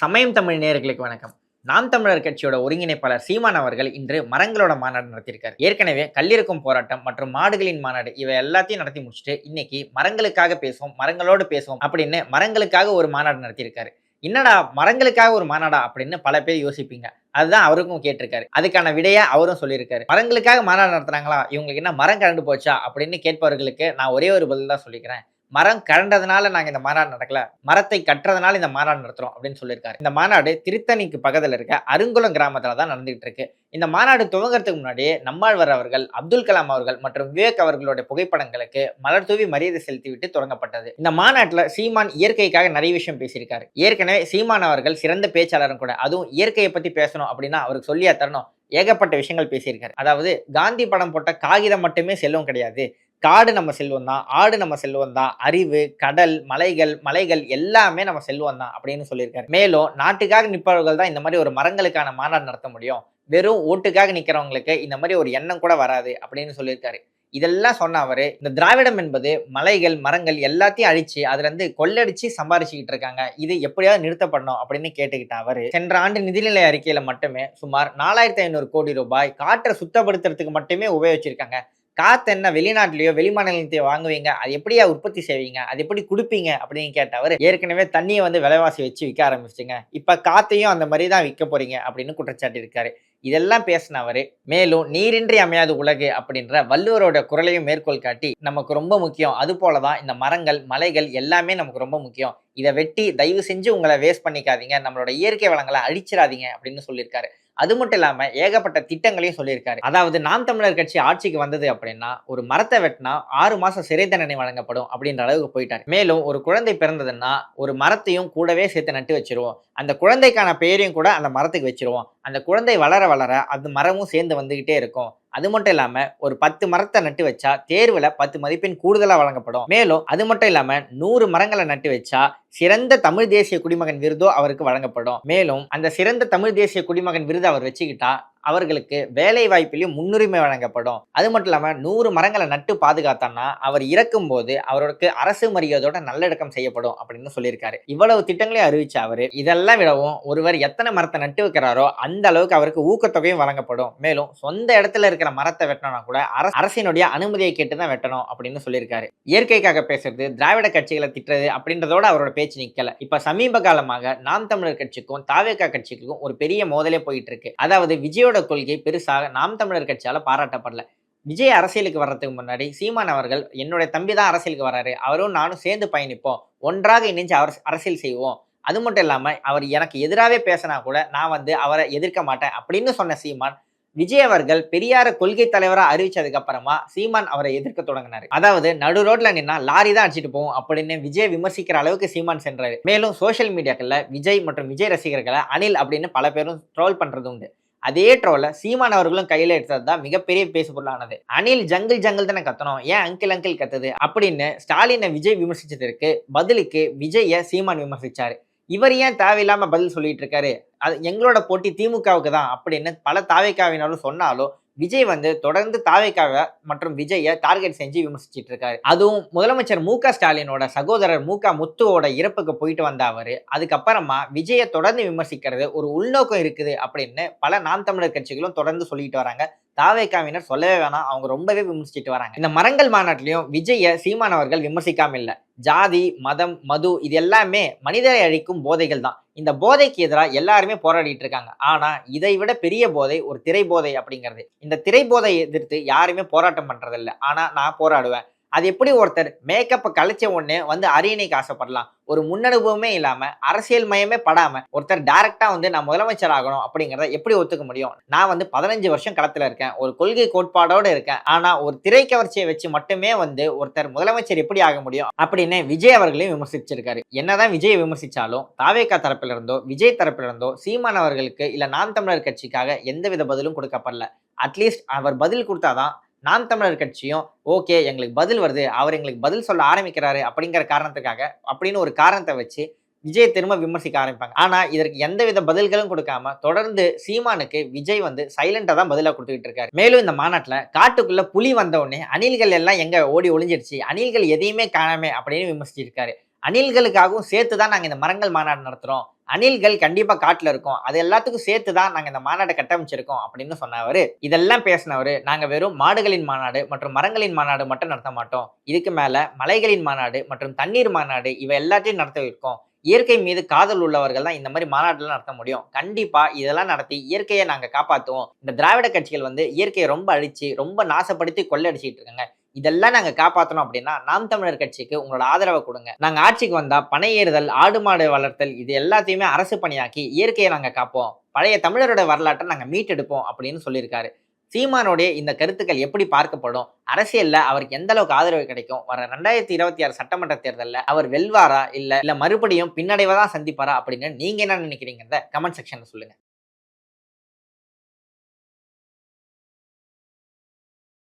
சமயம் தமிழ் நேர்களுக்கு வணக்கம். நாம் தமிழர் கட்சியோட ஒருங்கிணைப்பாளர் சீமான் அவர்கள் இன்று மரங்களோட மாநாடு நடத்தியிருக்கார். ஏற்கனவே கல்லிருக்கும் போராட்டம் மற்றும் மாடுகளின் மாநாடு இவை எல்லாத்தையும் நடத்தி முடிச்சுட்டு இன்னைக்கு மரங்களுக்காக பேசுவோம் மரங்களோடு பேசுவோம் அப்படின்னு மரங்களுக்காக ஒரு மாநாடு நடத்தியிருக்காரு. என்னடா மரங்களுக்காக ஒரு மாநாடா அப்படின்னு பல பேர் யோசிப்பீங்க. அதுதான் அவருக்கும் கேட்டிருக்காரு. அதுக்கான விடையை அவரும் சொல்லியிருக்காரு. மரங்களுக்காக மாநாடு நடத்துறாங்களா? இவங்களுக்கு என்ன மரம் கரண்டு போச்சா? அப்படின்னு கேட்பவர்களுக்கு நான் ஒரே ஒரு பதில் தான் சொல்லிக்கிறேன். மரம் கரண்டதுனால நாங்க இந்த மாநாடு நடக்கல. மரத்தை கட்டுறதுனால இந்த மாநாடு நடத்துறோம் அப்படின்னு சொல்லியிருக்காரு. இந்த மாநாடு திருத்தணிக்கு பக்கத்துல இருக்க அருங்குளம் கிராமத்துல தான் நடந்துகிட்டு இருக்கு. இந்த மாநாடு துவங்கறதுக்கு முன்னாடியே நம்மாழ்வர் அவர்கள் அப்துல் கலாம் அவர்கள் மற்றும் விவேக் அவர்களுடைய புகைப்படங்களுக்கு மலர் தூவி மரியாதை செலுத்திவிட்டு தொடங்கப்பட்டது. இந்த மாநாட்டில் சீமான் இயற்கைக்காக நிறைய விஷயம் பேசியிருக்காரு. ஏற்கனவே சீமான் அவர்கள் சிறந்த பேச்சாளரும் கூட. அதுவும் இயற்கையை பத்தி பேசணும் அப்படின்னா அவருக்கு சொல்லியா தரணும். ஏகப்பட்ட விஷயங்கள் பேசியிருக்காரு. அதாவது காந்தி படம் போட்ட காகிதம் மட்டுமே செல்லும் கிடையாது. காடு நம்ம செல்வம் தான் ஆடு நம்ம செல்வம் தான் அறிவு கடல் மலைகள் மலைகள் எல்லாமே நம்ம செல்வம் தான் அப்படின்னு சொல்லியிருக்காரு. மேலும் நாட்டுக்காக நிற்பவர்கள் தான் இந்த மாதிரி ஒரு மரங்களுக்கான மாநாடு நடத்த முடியும். வெறும் ஓட்டுக்காக நிற்கிறவங்களுக்கு இந்த மாதிரி ஒரு எண்ணம் கூட வராது அப்படின்னு சொல்லியிருக்காரு. இதெல்லாம் சொன்ன அவரு இந்த திராவிடம் என்பது மலைகள் மரங்கள் எல்லாத்தையும் அழிச்சு அதுல இருந்து கொள்ளடிச்சு சம்பாரிச்சுக்கிட்டு இருக்காங்க. இது எப்படியாவது நிறுத்தப்படணும் அப்படின்னு கேட்டுக்கிட்ட அவரு சென்ற ஆண்டு நிதிநிலை அறிக்கையில மட்டுமே சுமார் நாலாயிரத்தி ஐநூறு கோடி ரூபாய் காற்றை சுத்தப்படுத்துறதுக்கு மட்டுமே உபயோகிச்சிருக்காங்க. காத்து என்ன வெளிநாட்டிலேயோ வெளிமாநிலத்தையோ வாங்குவீங்க அது எப்படியா உற்பத்தி செய்வீங்க அது எப்படி கொடுப்பீங்க அப்படின்னு கேட்டவர் ஏற்கனவே தண்ணியை வந்து விலைவாசி வச்சு விற்க ஆரம்பிச்சிங்க. இப்போ காத்தையும் அந்த மாதிரி தான் விற்க போறீங்க அப்படின்னு குற்றச்சாட்டு இருக்காரு. இதெல்லாம் பேசினவர் மேலும் நீரின்றி அமையாது உலகு அப்படின்ற வள்ளுவரோட குரலையும் மேற்கோள் காட்டி நமக்கு ரொம்ப முக்கியம் அது போல தான் இந்த மரங்கள் மலைகள் எல்லாமே நமக்கு ரொம்ப முக்கியம். இதை வெட்டி தயவு செஞ்சு உங்களை வேஸ்ட் பண்ணிக்காதீங்க நம்மளோட இயற்கை வளங்களை அழிச்சிடாதீங்க அப்படின்னு சொல்லியிருக்காரு. அது மட்டும் இல்லாமல் ஏகப்பட்ட திட்டங்களையும் சொல்லியிருக்காரு. அதாவது நாம் தமிழர் கட்சி ஆட்சிக்கு வந்தது அப்படின்னா ஒரு மரத்தை வெட்டினா ஆறு மாசம் சிறை தண்டனை வழங்கப்படும் அப்படின்ற அளவுக்கு போயிட்டார். மேலும் ஒரு குழந்தை பிறந்ததுன்னா ஒரு மரத்தையும் கூடவே சேர்த்து நட்டு வச்சிருவோம். அந்த குழந்தைக்கான பெயரையும் கூட அந்த மரத்துக்கு வச்சிருவோம். அந்த குழந்தை வளர வளர அந்த மரமும் சேர்ந்து வந்துகிட்டே இருக்கும். அது மட்டும் இல்லாம ஒரு பத்து மரத்தை நட்டு வச்சா தேர்வுல பத்து மதிப்பெண் கூடுதலா வழங்கப்படும். மேலும் அது மட்டும் இல்லாம நூறு மரங்களை நட்டு வச்சா சிறந்த தமிழ் தேசிய குடிமகன் விருதோ அவருக்கு வழங்கப்படும். மேலும் அந்த சிறந்த தமிழ் தேசிய குடிமகன் விருது அவர் வச்சுக்கிட்டா அவர்களுக்கு வேலை வாய்ப்பிலையும் முன்னுரிமை வழங்கப்படும். அது மட்டும் இல்லாமல் நூறு மரங்களை நட்டு பாதுகாத்தான்னா அவர் இறக்கும் போது அவருக்கு அரசு மரியாதையோட நல்லடக்கம் செய்யப்படும் அப்படின்னு சொல்லியிருக்காரு. இவ்வளவு திட்டங்களையும் அறிவிச்ச அவர் இதெல்லாம் விடவும் ஒருவர் எத்தனை மரத்தை நட்டு வைக்கிறாரோ அந்த அளவுக்கு அவருக்கு ஊக்கத்தொகையும் வழங்கப்படும். மேலும் சொந்த இடத்துல இருக்கிற மரத்தை வெட்டணும்னா கூட அரசினுடைய அனுமதியை கேட்டு தான் வெட்டணும் அப்படின்னு சொல்லியிருக்காரு. இயற்கைக்காக பேசுறது திராவிட கட்சிகளை திட்டுறது அப்படின்றதோட அவரோட பேச்சு நிக்கல. இப்ப சமீப காலமாக நாம் தமிழர் கட்சிக்கும் தாவேகா கட்சிக்கும் ஒரு பெரிய மோதலே போயிட்டு இருக்கு. அதாவது விஜயோட கொள்கை பெருசாக நாம் தமிழர் கட்சியால் பாராட்டப்படல. விஜய் அரசியலுக்கு வர்றதுக்கு முன்னாடி சீமான் அவர்கள் என்னுடைய தம்பி தான் அரசியலுக்கு வராரு. அவரும் நானும் சேர்ந்து பயணிப்போம். ஒன்றாக இணைஞ்சு அவர் அரசியல் செய்வோம். அது மட்டும் இல்லாமல் அவர் எனக்கு எதிராகவே பேசினா கூட நான் வந்து அவரை எதிர்க்க மாட்டேன் அப்படின்னு சொன்ன சீமான் விஜய் அவர்கள் பெரியார கொள்கை தலைவரா அறிவிச்சதுக்கு அப்புறமா சீமான் அவரை எதிர்க்க தொடங்கினார். அதாவது நடு ரோட்ல நின்னா லாரி தான் அடிச்சிட்டு போவோம் அப்படின்னு விஜய் விமர்சிக்கிற அளவுக்கு சீமான் சென்றாரு. மேலும் சோஷியல் மீடியாக்கள்ல விஜய் மற்றும் விஜய் ரசிகர்களை அனில் அப்படின்னு பல பேரும் ட்ரோல் பண்றது உண்டு. அதே ட்ரோல சீமான் அவர்களும் கையில எடுத்தது தான் மிகப்பெரிய பேசு பொருளானது. அனில் ஜங்கிள் ஜங்கிள் தானே கத்தணும். ஏன் அங்கிள் அங்கிள் கத்துது? அப்படின்னு ஸ்டாலினை விஜய் விமர்சிச்சதற்கு பதிலுக்கு விஜய சீமான் விமர்சிச்சாரு. இவர் ஏன் தேவையில்லாம பதில் சொல்லிட்டு இருக்காரு? அது எங்களோட போட்டி திமுகவுக்கு தான் அப்படின்னு பல தாவைக்காவினாலும் சொன்னாலும் விஜய் வந்து தொடர்ந்து தாவைக்காக மற்றும் விஜயை டார்கெட் செஞ்சு விமர்சிச்சிட்டு இருக்காரு. அதுவும் முதலமைச்சர் மு ஸ்டாலினோட சகோதரர் மு முத்துவோட இறப்புக்கு போயிட்டு வந்த அவரு. அதுக்கப்புறமா விஜயை தொடர்ந்து விமர்சிக்கிறது ஒரு உள்நோக்கம் இருக்குது அப்படின்னு பல நாம் தமிழர் கட்சிகளும் தொடர்ந்து சொல்லிட்டு வராங்க. தாவேக்காவினர் சொல்லவே வேணாம் அவங்க ரொம்பவே விமர்சிச்சுட்டு வராங்க. இந்த மரங்கள் மாநாட்டிலையும் விஜய சீமானவர்கள் விமர்சிக்காம இல்லை. ஜாதி மதம் மது இது எல்லாமே மனிதரை அழிக்கும் போதைகள் தான். இந்த போதைக்கு எதிராக எல்லாருமே போராடிட்டு இருக்காங்க. ஆனா இதை விட பெரிய போதை ஒரு திரை போதை அப்படிங்கிறது. இந்த திரைபோதையை எதிர்த்து யாருமே போராட்டம் பண்ணுறதில்ல ஆனா நான் போராடுவேன். அது எப்படி ஒருத்தர் மேக்கப்பை கழிச்ச உடனே வந்து அரியணைக்கு ஆசைப்படலாம்? ஒரு முன்னனுபவமே இல்லாமல் அரசியல் மயமே படாமல் ஒருத்தர் டேரெக்டாக வந்து நான் முதலமைச்சர் ஆகணும் அப்படிங்கிறத எப்படி ஒத்துக்க முடியும்? நான் வந்து பதினஞ்சு வருஷம் களத்தில் இருக்கேன். ஒரு கொள்கை கோட்பாடோடு இருக்கேன். ஆனால் ஒரு திரைக்கவர்ச்சியை வச்சு மட்டுமே வந்து ஒருத்தர் முதலமைச்சர் எப்படி ஆக முடியும்? அப்படின்னு விஜய் அவர்களையும் விமர்சிச்சிருக்காரு. என்னதான் விஜய் விமர்சித்தாலும் தாவேக்கா தரப்பிலிருந்தோ விஜய் தரப்பிலிருந்தோ சீமான் அவர்களுக்கு இல்லை நாம் தமிழர் கட்சிக்காக எந்தவித பதிலும் கொடுக்கப்படல. அட்லீஸ்ட் அவர் பதில் கொடுத்தாதான் நாம் தமிழர் கட்சியும் ஓகே எங்களுக்கு பதில் வருது அவர் எங்களுக்கு பதில் சொல்ல ஆரம்பிக்கிறாரு அப்படிங்கிற காரணத்துக்காக அப்படின்னு ஒரு காரணத்தை வச்சு விஜய் திரும்ப விமர்சிக்க ஆரம்பிப்பாங்க. ஆனா இதற்கு எந்தவித பதில்களும் கொடுக்காம தொடர்ந்து சீமானுக்கு விஜய் வந்து சைலண்டா தான் பதிலா கொடுத்துக்கிட்டு இருக்காரு. மேலும் இந்த மாநாட்டுல காட்டுக்குள்ள புலி வந்த உடனே அணில்கள் எல்லாம் எங்க ஓடி ஒளிஞ்சிருச்சு அணில்கள் எதையுமே காணாமே அப்படின்னு விமர்சிச்சிருக்காரு. அணில்களுக்காகவும் சேர்த்து தான் நாங்க இந்த மரங்கள் மாநாடு நடத்துறோம். அணில்கள் கண்டிப்பா காட்டுல இருக்கும். அது எல்லாத்துக்கும் சேர்த்து தான் நாங்க இந்த மாநாட்டை கட்டமைச்சிருக்கோம் அப்படின்னு சொன்னவர். இதெல்லாம் பேசினவர் நாங்க வெறும் மாடுகளின் மாநாடு மற்றும் மரங்களின் மாநாடு மட்டும் நடத்த மாட்டோம். இதுக்கு மேல மலைகளின் மாநாடு மற்றும் தண்ணீர் மாநாடு இவை எல்லாத்தையும் நடத்த இருக்கோம். இயற்கை மீது காதல் உள்ளவர்கள் தான் இந்த மாதிரி மாநாடுலாம் நடத்த முடியும். கண்டிப்பா இதெல்லாம் நடத்தி இயற்கையை நாங்க காப்பாத்துவோம். இந்த திராவிட கட்சிகள் வந்து இயற்கையை ரொம்ப அழிச்சு ரொம்ப நாசப்படுத்தி கொள்ளடிச்சிட்டு இருக்காங்க. இதெல்லாம் நாங்க காப்பாற்றணும் அப்படின்னா நாம் தமிழர் கட்சிக்கு உங்களோட ஆதரவை கொடுங்க. நாங்க ஆட்சிக்கு வந்தா பனை ஏறுதல் ஆடு மாடு வளர்த்தல் இது எல்லாத்தையுமே அரசு பணியாக்கி இயற்கையை நாங்க காப்போம். பழைய தமிழரோட வரலாற்றை நாங்க மீட்டெடுப்போம் அப்படின்னு சொல்லியிருக்காரு. சீமானுடைய இந்த கருத்துக்கள் எப்படி பார்க்கப்படும்? அரசியல்ல அவருக்கு எந்த அளவுக்கு ஆதரவு கிடைக்கும்? வர ரெண்டாயிரத்தி இருபத்தி ஆறு சட்டமன்ற தேர்தலில் அவர் வெல்வாரா இல்ல இல்ல மறுபடியும் பின்னடைவை தான் சந்திப்பாரா அப்படின்னு நீங்க என்ன நினைக்கிறீங்க கமெண்ட் செக்ஷன்ல சொல்லுங்க.